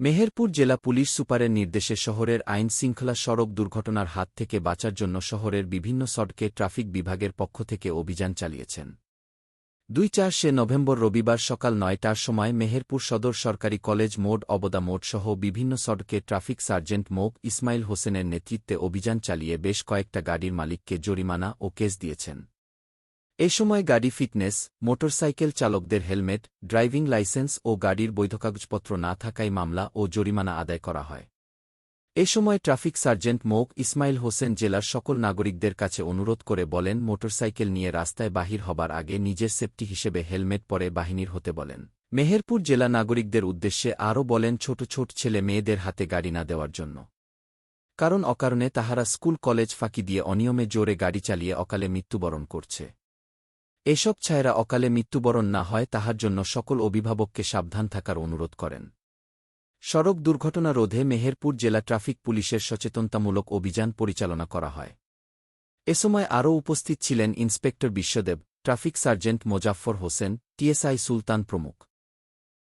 মেহেরপুর জেলা পুলিশ সুপারের নির্দেশে শহরের আইন শৃঙ্খলা সড়ক দুর্ঘটনার হাত থেকে বাঁচার জন্য শহরের বিভিন্ন সড়কে ট্রাফিক বিভাগের পক্ষ থেকে অভিযান চালিয়েছেন। দুই চার সে নভেম্বর রবিবার সকাল নয়টার সময় মেহেরপুর সদর সরকারি কলেজ মোড়, অবদা মোড় সহ বিভিন্ন সড়কে ট্রাফিক সার্জেন্ট মোক ইসমাইল হোসেনের নেতৃত্বে অভিযান চালিয়ে বেশ কয়েকটা গাড়ির মালিককে জরিমানা ও কেস দিয়েছেন। এ সময় গাড়ি ফিটনেস, মোটরসাইকেল চালকদের হেলমেট, ড্রাইভিং লাইসেন্স ও গাড়ির বৈধ কাগজপত্র না থাকায় মামলা ও জরিমানা আদায় করা হয়। এ সময় ট্রাফিক সার্জেন্ট মোক ইসমাইল হোসেন জেলার সকল নাগরিকদের কাছে অনুরোধ করে বলেন, মোটরসাইকেল নিয়ে রাস্তায় বাহির হবার আগে নিজের সেফটি হিসেবে হেলমেট পরে বাহিনীর হতে বলেন। মেহেরপুর জেলা নাগরিকদের উদ্দেশ্যে আরও বলেন, ছোট ছোট ছেলে মেয়েদের হাতে গাড়ি না দেওয়ার জন্য। কারণ অকারণে তাহারা স্কুল, কলেজ ফাঁকি দিয়ে অনিয়মে জোরে গাড়ি চালিয়ে অকালে মৃত্যুবরণ করছে। এসব ছায়েরা অকালে মৃত্যুবরণ না হয় তাহার জন্য সকল অভিভাবককে সাবধান থাকার অনুরোধ করেন। সড়ক দুর্ঘটনা রোধে মেহেরপুর জেলা ট্রাফিক পুলিশের সচেতনতামূলক অভিযান পরিচালনা করা হয়। এ সময় আরও উপস্থিত ছিলেন inspector Biswadeb, traffic sergeant Mozaffar Hossain, TSI Sultan প্রমুখ।